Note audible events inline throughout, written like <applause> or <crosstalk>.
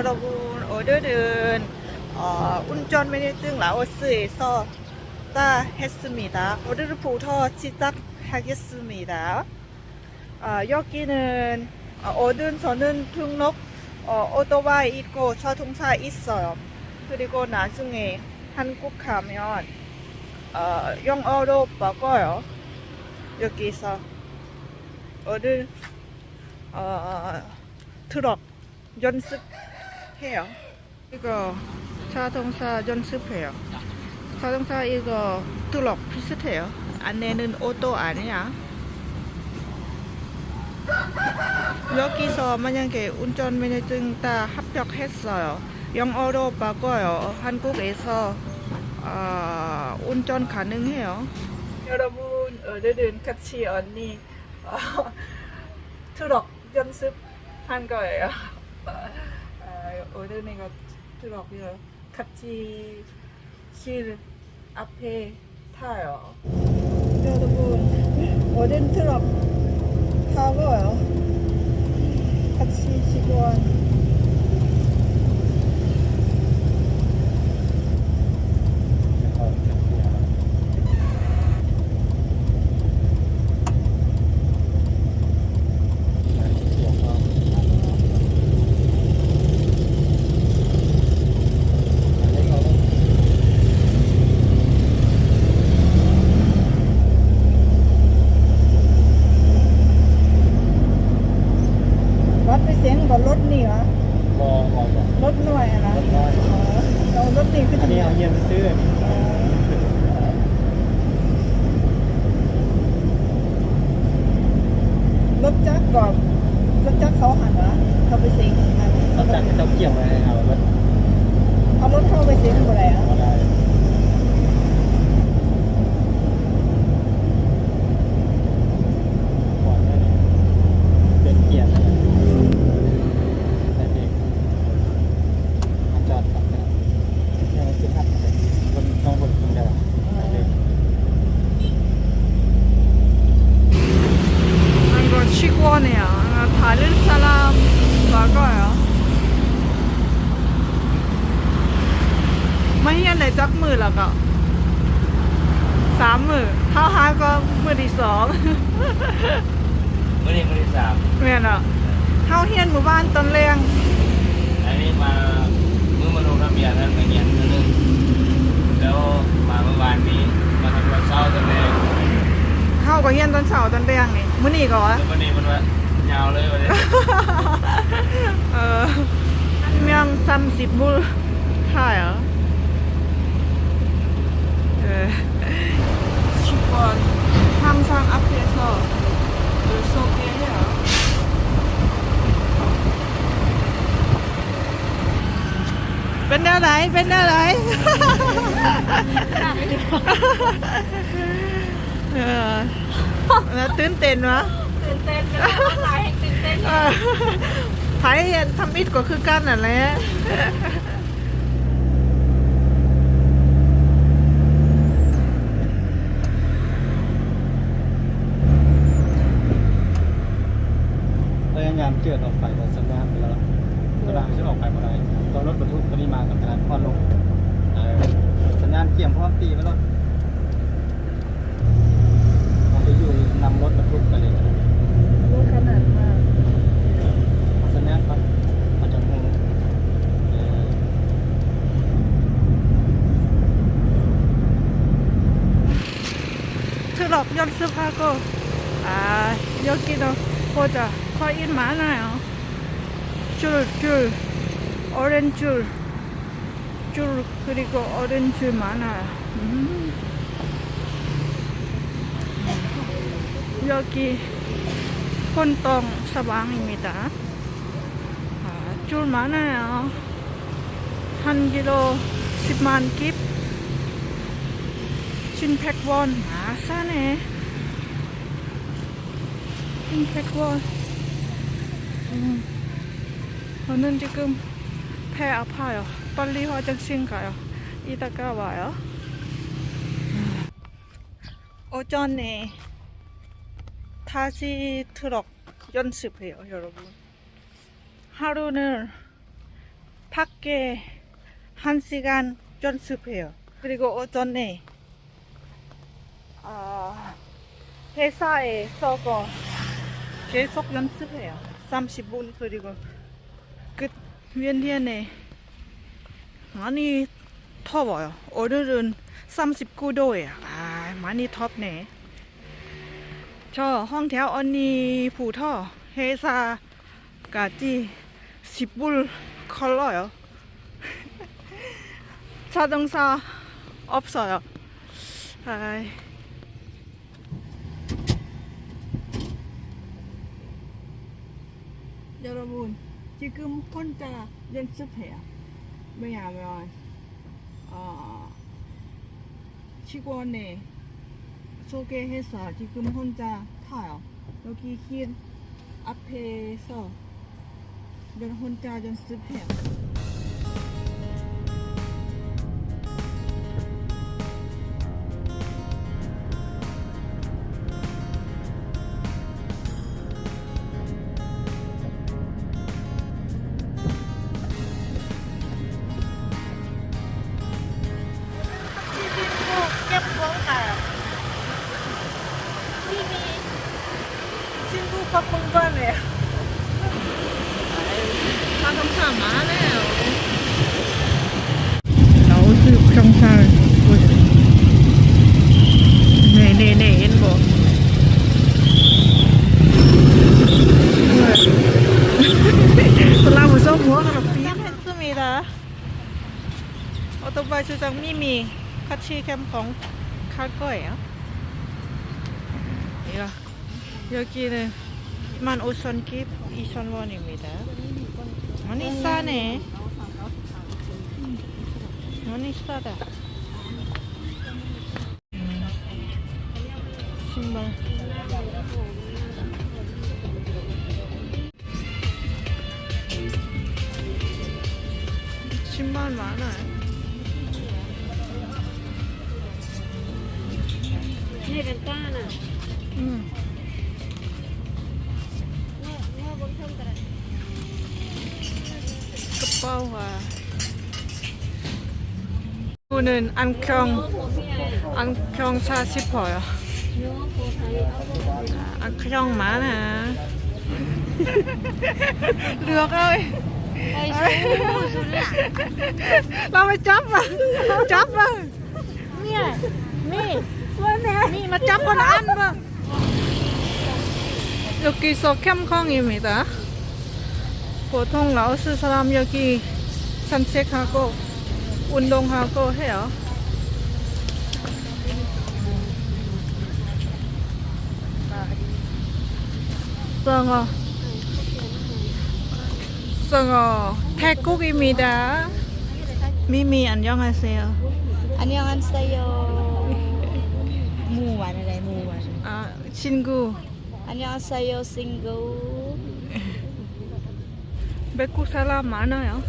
여러분 오늘은 어, 운전면허 등 라오스에서 따 했습니다. 오늘부터 시작하겠습니다. 어, 여기는 어둔 저는 등록 어, 오토바이 있고 자동차 있어요. 그리고 나중에 한국 가면 어, 영어로 바꿔요. 여기서 오늘 어, 트럭 연습 해요. 이거 자동차 연습해요. 자동차 이거 트럭 비슷해요. 안에는 오토 아니야. 여기서 만약에 운전 면허증 다 합격했어요. 영어로 바꿔요. 한국에서 어, 운전 가능해요. 여러분 오늘은 같이 언니 어, <laughs> 트럭 연습한 거예요. 트럭 이거 같이 실 앞에 타요. 여러분 오늘 트럭 타고요. 같이 직원 กรก่อนรถจักรเขาหันวะเขาไปเสียงหันเราจัดเจ้าเกี่ยวไว้เอารถเอารถเข้าไปเสียงบ่ได้อะเอาได้ก่อนได้เลยเป็นเกียร์น ไม่เฮียนเลยจักมือแล้วก็สามมือเท้าหาก็มือที่สองมื่อนี้มื่อที่สามเมียนอะเท้าเฮียนหมู่บ้านตอนแรงอันนี้มาเมื่อมาลงทะเบียนนั่นมาเงียนนิดนึงแล้วมาเมื่อวานนี้มาทำวันเช้าตอนแรกเข้ากับเฮียนตอนเช้าตอนแรงนี่มื้อนี้ก็วะแล้ววันนี้มันว่ายาวเลยวันนี้เออเมียงซ้ำสิบมือถ่ายเหรอเออชิบอนทางทางอัพเพสหรือ 그 직원 항상 앞에서 늘 소개해 요. 맨날 나 이, 맨날 나 이. เออแล้วตื่นเต้นวะตื่นเต้นเป็นภาษาแห่งตื่นเต้นไผเห็นทำมิดก็คือกันนั่นแหละ งานเกิดออกไปแต่สัญญาณไปแล้วกรำลังจะออกไปเมื่อไรตอนรถบรรทุกก็นี่มากับการพอลงสัญญาณเกี่ยมพร้อมตีไล้วเราไปอยู่นำรถบรรทุกไปเลยรถขนาดมากสัญญาณปัดมาจากมุมคือหลบยนต์เสื้อผ้าก็อ่ายกินเนาะโคจะ 거의 많아요. 줄 줄 오렌 줄, 줄 그리고 오렌 줄 많아요. 음. 여기 혼동 사방입니다. 아, 줄 많아요. 한 킬로 10만 깁 신팩원. 아 싸네. 신팩원 음, 저는 지금 배 아파요 빨리 화장실 가요 이따가 와요 음. 오전에 다시 트럭 연습해요 여러분 하루는 밖에 한 시간 연습해요. 그리고 오전에 아, 회사에서도 계속 연습해요. 30분 그리고 끝 vien티안에 많이 더워요. 오늘은 39도예요. 아, 많이 덥네. 저 황태호 언니 부터 회사까지 10분 걸려요. 자동차 없어요. 아이. 여러분 지금 혼자 연습해요. 왜냐하면 어, 직원에 소개해서 지금 혼자 타요. 여기 길 앞에서 전 혼자 연습해요. 친구가 공부하네요. 자동차 많아요. 라오스 경찰 보죠. 네네네, 인보. 라무서 뭐하러 삐했습니다. 오토바이 주장 미미 같이 캠핑 갈 거예요. 이거 여기는 15,000깁 2,000원입니다. 많이 싸네. 많이 싸다. 신발. 신발. Này gần ta nè 끝바와. 이거는 안경, 안경 사 싶어요. Nhớ cô thấy áo 아, 안경 많아. được ơi. Ôi chú, chú lạ Lo mà chấp mà. Chấp mà. Mẹ, mẹ 미, 마 짭건 안 봐. 여기서 캠콩입니다. 보통 라오스 사람 여기 산책하고 운동하고 해요. 썽어 썽어 태국입니다. 미미 안녕하세요. 안녕하세요. <laughs> 무완이래 무완. 아, 친구. 안녕하세요 친구. 멕고 사람 많아요.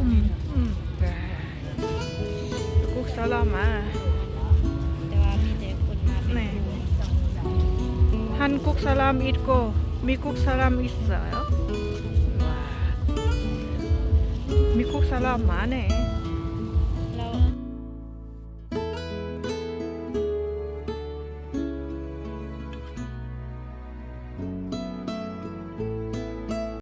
음, 음. 네. 사람 많아. 네. 한국 사람 있고 미국 사람 있어요. 미국 사람 많네.